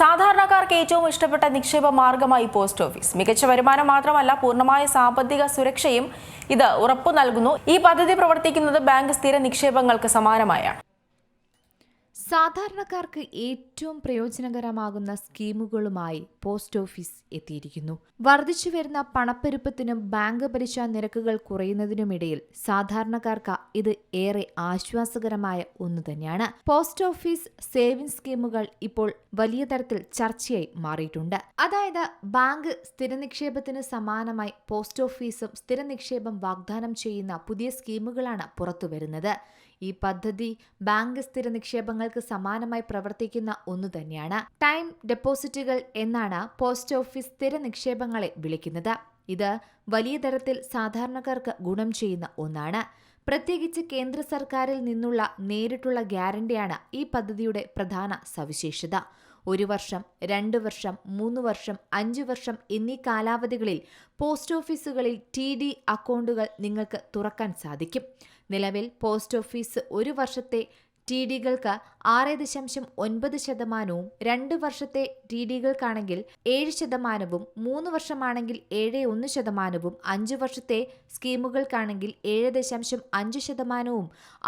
സാധാരണക്കാർക്ക് ഏറ്റവും ഇഷ്ടപ്പെട്ട നിക്ഷേപ മാർഗമായി പോസ്റ്റ് ഓഫീസ്. മികച്ച വരുമാനം മാത്രമല്ല പൂർണമായ സാമ്പത്തിക സുരക്ഷയും ഇത് ഉറപ്പു നൽകുന്നു. ഈ പദ്ധതി പ്രവർത്തിക്കുന്നത് ബാങ്ക് സ്ഥിര നിക്ഷേപങ്ങൾക്ക് സമാനമായാണ് സാധാരണക്കാർക്ക് ഏറ്റവും പ്രയോജനകരമാകുന്ന സ്കീമുകളുമായി പോസ്റ്റ് ഓഫീസ് എത്തിയിരിക്കുന്നു. വർദ്ധിച്ചു വരുന്ന പണപ്പെരുപ്പത്തിനും ബാങ്ക് പലിശ നിരക്കുകൾ കുറയുന്നതിനുമിടയിൽ സാധാരണക്കാർക്ക് ഇത് ഏറെ ആശ്വാസകരമായ ഒന്ന് തന്നെയാണ്. പോസ്റ്റ് ഓഫീസ് സേവിംഗ് സ്കീമുകൾ ഇപ്പോൾ വലിയ തരത്തിൽ ചർച്ചയായി മാറിയിട്ടുണ്ട്. അതായത് ബാങ്ക് സ്ഥിര നിക്ഷേപത്തിന് സമാനമായി പോസ്റ്റ് ഓഫീസും സ്ഥിര നിക്ഷേപം വാഗ്ദാനം ചെയ്യുന്ന പുതിയ സ്കീമുകളാണ് പുറത്തുവരുന്നത്. ഈ പദ്ധതി ബാങ്ക് സ്ഥിര നിക്ഷേപങ്ങൾക്ക് സമാനമായി പ്രവർത്തിക്കുന്ന ഒന്നു തന്നെയാണ്. ടൈം ഡെപ്പോസിറ്റുകൾ എന്നാണ് പോസ്റ്റ് ഓഫീസ് സ്ഥിര നിക്ഷേപങ്ങളെ വിളിക്കുന്നത്. ഇത് വലിയ തരത്തിൽ സാധാരണക്കാർക്ക് ഗുണം ചെയ്യുന്ന ഒന്നാണ്. പ്രത്യേകിച്ച് കേന്ദ്ര സർക്കാരിൽ നിന്നുള്ള നേരിട്ടുള്ള ഗ്യാരണ്ടിയാണ് ഈ പദ്ധതിയുടെ പ്രധാന സവിശേഷത. ഒരു വർഷം രണ്ട് വർഷം മൂന്ന് വർഷം അഞ്ച് വർഷം എന്നീ കാലാവധികളിൽ പോസ്റ്റ് ഓഫീസുകളിൽ ടി ഡി അക്കൗണ്ടുകൾ നിങ്ങൾക്ക് തുറക്കാൻ സാധിക്കും. നിലവിൽ പോസ്റ്റ് ഓഫീസ് ഒരു വർഷത്തെ ടി ഡികൾക്ക് ആറ് ദശാംശം ഒൻപത് ശതമാനവും രണ്ട് വർഷത്തെ ടി ഡികൾക്കാണെങ്കിൽ ഏഴ് ശതമാനവും മൂന്ന് വർഷമാണെങ്കിൽ ഏഴ് ഒന്ന് ശതമാനവും അഞ്ച് വർഷത്തെ സ്കീമുകൾക്കാണെങ്കിൽ ഏഴ് ദശാംശം അഞ്ച് ശതമാനവും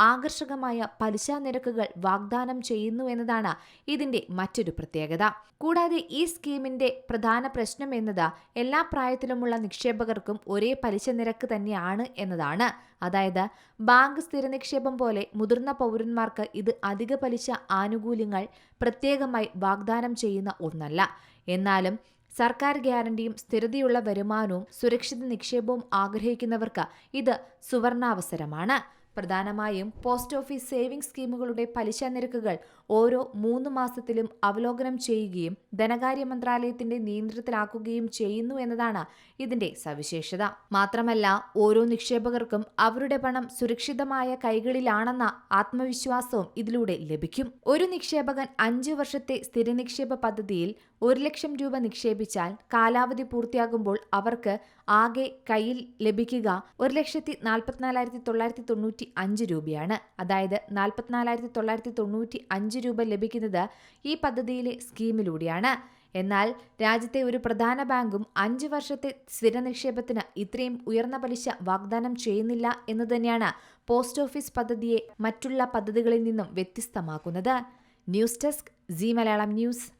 ആകർഷകമായ പലിശ നിരക്കുകൾ വാഗ്ദാനം ചെയ്യുന്നു എന്നതാണ് ഇതിന്റെ മറ്റൊരു പ്രത്യേകത. കൂടാതെ ഈ സ്കീമിന്റെ പ്രധാന പ്രശ്നം എന്നത് എല്ലാ പ്രായത്തിലുമുള്ള നിക്ഷേപകർക്കും ഒരേ പലിശ നിരക്ക് തന്നെയാണ് എന്നതാണ്. അതായത് ബാങ്ക് സ്ഥിര നിക്ഷേപം പോലെ മുതിർന്ന പൗരന്മാർക്ക് ഇത് അധിക പലിശ ആനുകൂല്യങ്ങൾ പ്രത്യേകമായി വാഗ്ദാനം ചെയ്യുന്ന ഒന്നല്ല. എന്നാലും സർക്കാർ ഗ്യാരണ്ടിയും സ്ഥിരതയുള്ള വരുമാനവും സുരക്ഷിത നിക്ഷേപവും ആഗ്രഹിക്കുന്നവർക്ക് ഇത് സുവർണാവസരമാണ്. പ്രധാനമായും പോസ്റ്റ് ഓഫീസ് സേവിംഗ് സ്കീമുകളുടെ പലിശ നിരക്കുകൾ ഓരോ മൂന്ന് മാസത്തിലും അവലോകനം ചെയ്യുകയും ധനകാര്യ മന്ത്രാലയത്തിന്റെ നിയന്ത്രണത്തിലാക്കുകയും ചെയ്യുന്നു എന്നതാണ് ഇതിന്റെ സവിശേഷത. മാത്രമല്ല ഓരോ നിക്ഷേപകർക്കും അവരുടെ പണം സുരക്ഷിതമായ കൈകളിലാണെന്ന ആത്മവിശ്വാസവും ഇതിലൂടെ ലഭിക്കും. ഒരു നിക്ഷേപകൻ അഞ്ച് വർഷത്തെ സ്ഥിര നിക്ഷേപ പദ്ധതിയിൽ ഒരു ലക്ഷം രൂപ നിക്ഷേപിച്ചാൽ കാലാവധി പൂർത്തിയാകുമ്പോൾ അവർക്ക് ആകെ കയ്യിൽ ലഭിക്കുക ഒരു ലക്ഷത്തി നാൽപ്പത്തിനാലായിരത്തി തൊള്ളായിരത്തി തൊണ്ണൂറ്റി അഞ്ച് രൂപയാണ്. അതായത് നാൽപ്പത്തിനാലായിരത്തി തൊള്ളായിരത്തി തൊണ്ണൂറ്റി അഞ്ച് രൂപ ലഭിക്കുന്നത് ഈ പദ്ധതിയിലെ സ്കീമിലൂടെയാണ്. എന്നാൽ രാജ്യത്തെ ഒരു പ്രധാന ബാങ്കും അഞ്ച് വർഷത്തെ സ്ഥിര നിക്ഷേപത്തിന് ഇത്രയും ഉയർന്ന പലിശ വാഗ്ദാനം ചെയ്യുന്നില്ല എന്ന് തന്നെയാണ് പോസ്റ്റ് ഓഫീസ് പദ്ധതിയെ മറ്റുള്ള പദ്ധതികളിൽ നിന്നും വ്യത്യസ്തമാക്കുന്നത്. News desk Zee Malayalam news.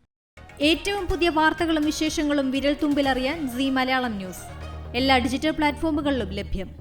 ഏറ്റവും പുതിയ വാർത്തകളും വിശേഷങ്ങളും വിരൽ തുമ്പിലറിയാൻ സി മലയാളം ന്യൂസ്. എല്ലാ ഡിജിറ്റൽ പ്ലാറ്റ്ഫോമുകളിലും ലഭ്യം.